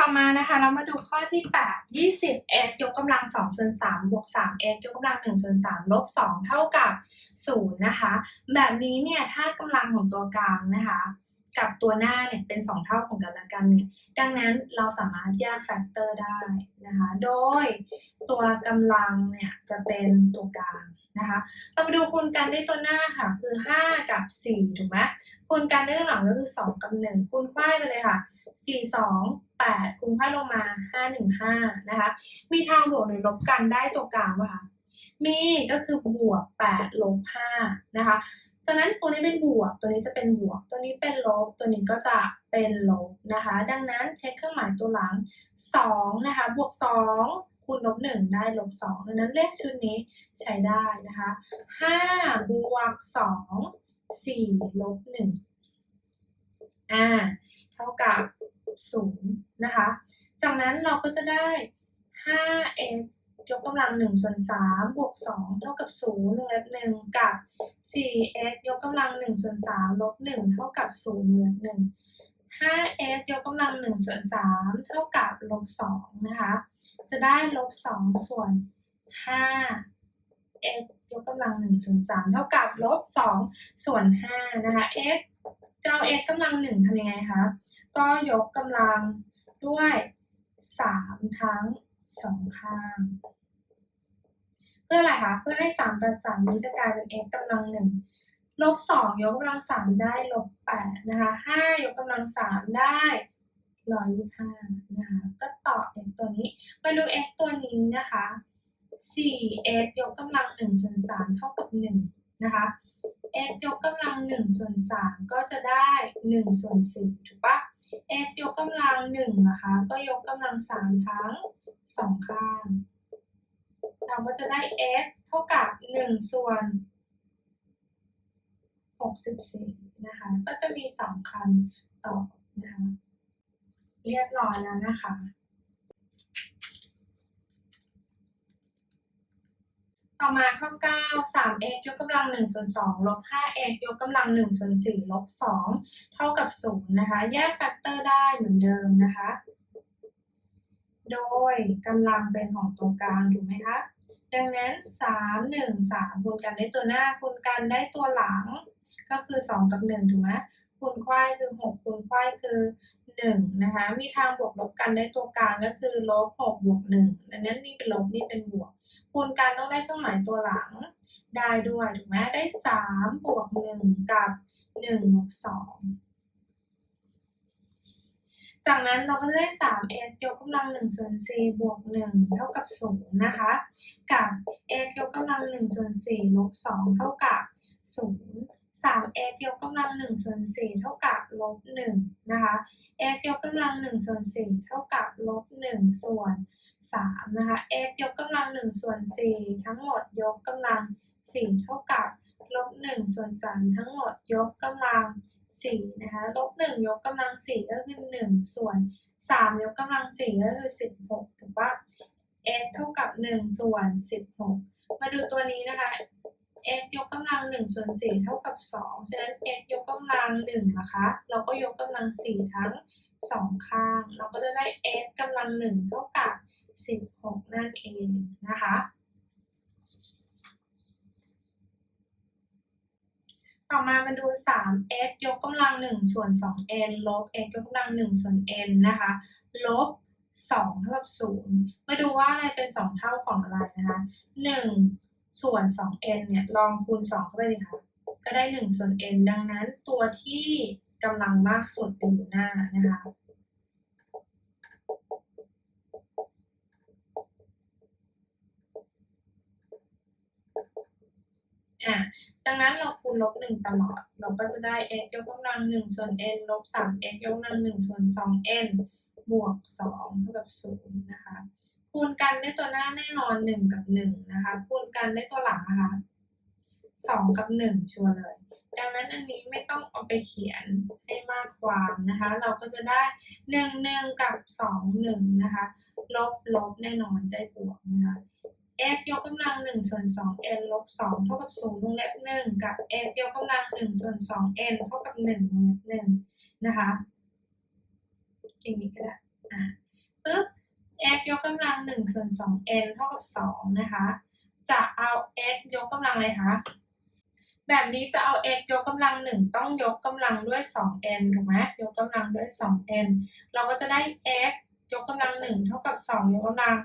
ต่อมานะคะเรามาดูข้อที่8 20 x ยกกำลัง2ส่วน3บวก3 x ยกกำลัง1ส่วน3ลบ2เท่ากับ0นะคะ แบบนี้เนี่ยถ้ากำลังของตัวกลางนะคะ กับตัวหน้าเนี่ยเป็น 2 เท่าของกันและกันเนี่ยดังนั้นเราสามารถแยกแฟกเตอร์ได้นะคะ โดยตัวกำลังเนี่ยจะเป็นตัวกลางนะคะ เรามาดูคูณกันด้วยตัวหน้าค่ะ คือ 5 กับ 4 ถูกไหมคูณกันด้วยหลังก็คือ 2 กับ 1 คูณควายไปเลยค่ะ 4 2 8 คูณควายลงมา 5 1 5 นะคะ มีทางบวกหรือลบกันได้ตัวกลางป่ะคะมีก็คือบวก8ลบ5นะคะ จากนั้นตัวนี้เป็นบวก ตัวนี้จะเป็นบวก ตัวนี้เป็นลบ ตัวนี้ก็จะเป็นลบนะคะ ดังนั้นเช็คเครื่องหมายตัวหลัง2นะคะ บวก 2 คูณลบ1ได้ลบ2ดังนั้นเลขชุดนี้ใช้ได้นะคะ5บวก 2 4ลบ1อ่า เท่ากับ0นะคะ จากนั้นเราก็จะได้ 5x ยกกำลังหนึ่งส่วนสามบวกสองเท่ากับศูนย์วงเล็บหนึ่งกับสี่เอ็กยกกำลังหนึ่งส่วนสามลบหนึ่งเท่ากับศูนย์วงเล็บหนึ่งห้าเอ็กยกกำลังหนึ่งส่วนสามเท่ากับลบสองนะคะ จะได้ลบสองส่วนห้าเอ็กยกกำลังหนึ่งส่วนสามเท่ากับลบสองส่วนห้านะคะเอ็กจะเอา x กำลังหนึ่งทำยังไงคะ ก็ยกกำลังด้วยสามทั้งสองข้าง พื่ออะไรคะเพื่อให้3ตัด3นี้จะกลายเป็น x กำลัง1ลบ2ยกกำลัง3ได้ลบ8นะคะ5ยกกำลัง3ได้125นะคะก็ต่อ x ตัวนี้ มาดู x ตัวนี้นะคะ 4x ยกกำลัง1ส่วน3เท่ากับ1นะคะ x ยกกำลัง1ส่วน3ก็จะได้1ส่วน4ถูกปะ x ยกกำลัง1นะคะ ก็ยกกำลัง3ทั้ง2ข้าง เราก็จะได้ x เท่ากับ 1 ส่วน 64 นะคะ ก็จะมี 2คำตอบนะคะ เรียบร้อยแล้วนะคะ ต่อมาข้อ 9 3x ยกกำลัง1ส่วน2ลบ 5x ยกกำลัง1ส่วน4ลบ 2 เท่ากับ 0 นะคะ แยกแฟกเตอร์ได้เหมือนเดิมนะคะ โดยกำลังเป็นของตัวกลางถูกไหมคะ ดังนั้น 3 1 3คูณกันได้ตัวหน้าคูณกันได้ตัวหลัง ก็คือ 2 กับ 1 ถูกไหมคูณควายคือ 6คูณควายคือ 1 นะคะ มีทางบวกลบกันได้ตัวกลางก็คือลบ6บวก1ดังนั้นนี่เป็นลบนี่เป็นบวก คูณกันต้องได้เครื่องหมายตัวหลัง ได้ด้วยถูกไหมได้ 3 บวก 1 กับ1ลบ2 จากนั้นเราก็จะได้ 3x ยกกำลัง1ส่วน4บวก 1 เท่ากับ 0 นะคะ กับ x ยกกำลัง1ส่วน4ลบ2เท่ากับ 0 3x ยกกำลัง1ส่วน4เท่ากับลบ1นะคะ x ยกกำลัง1ส่วน4เท่ากับลบ1ส่วน3นะคะ x ยกกำลัง1ส่วน4ทั้งหมดยกกำลัง4เท่ากับลบ1ส่วน3ทั้งหมดยกกำลัง 4นะคะลบ1ยกกำลัง4ก็คือ1ส่วน3ยกกำลัง4ก็คือ16ถูกปะ x เท่ากับ1ส่วน16มาดูตัวนี้นะคะ x ยกกำลัง1ส่วน4เท่ากับ2ฉะนั้น x ยกกำลัง1นะคะ เราก็ยกกำลัง4ทั้ง2ข้าง เราก็จะได้ x กำลัง1เท่ากับ16นั่นเองนะคะ ต่ อมามาดู 3x ยกกำลัง 1 ส่วน 2n ลบ x ยกกำลัง 1 ส่วน n นะคะ ลบ 2 เท่ากับ 0 มาดูว่าอะไรเป็น 2 เท่าของอะไรนะคะ 1 ส่วน 2n เนี่ย ลองคูณ 2 เข้าไปเลยค่ะ ก็ได้ 1 ส่วน n ดังนั้นตัวที่กำลังมากสุดเป็นอยู่หน้านะคะอะ ดังนั้นเราคูณลบหนึ่งตลอด เราก็จะได้ x ยกกำลังหนึ่งส่วน n ลบสาม x ยกกำลังหนึ่งส่วนสอง n บวกสองเท่ากับศูนย์นะคะ คูณกันได้ตัวหน้าแน่นอนหนึ่งกับหนึ่งนะคะ คูณกันได้ตัวหลังนะคะสองกับหนึ่งชัวร์เลย ดังนั้นอันนี้ไม่ต้องเอาไปเขียนให้มากความนะคะ เราก็จะได้หนึ่งหนึ่งกับสองหนึ่งนะคะ ลบลบแน่นอนได้บวกนะคะ x ยกกำลังหนึ่งส่วนสอง n ลบสองเท่ากับศูนย์วงเล็บหนึ่งกับ x ยกกำลังหนึ่งส่วนสอง n เท่ากับหนึ่งวงเล็บหนึ่งนะคะอย่างนี้ก็ได้อะปุ๊บ x ยกกำลัง1ส่วน 2n เท่ากับ2นะคะ จะเอา x ยกกำลังอะไรคะแบบนี้จะเอา x ยกกำลัง1ต้องยกกำลังด้วย 2n ถูกไหมยกกำลังด้วย 2n เราก็จะได้ x ยกกำลัง1เท่ากับ 2 ยกกำลัง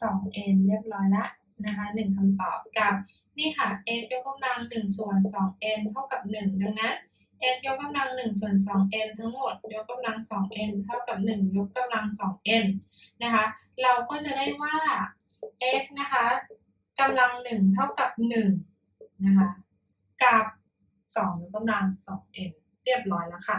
2n เรียบร้อยละ นะคะ1คำตอบกับนี่ค่ะ x ยกกำลัง1ส่วน 2n เท่ากับ1ดังนั้น x ยกกำลัง1ส่วน 2n ทั้งหมด ยกกำลัง 2n เท่ากับ1ยกกำลัง 2n นะคะเราก็จะได้ว่า x นะคะกำลัง1เท่ากับ1นะคะกับ2ยกกำลัง 2n เรียบร้อยแล้วค่ะ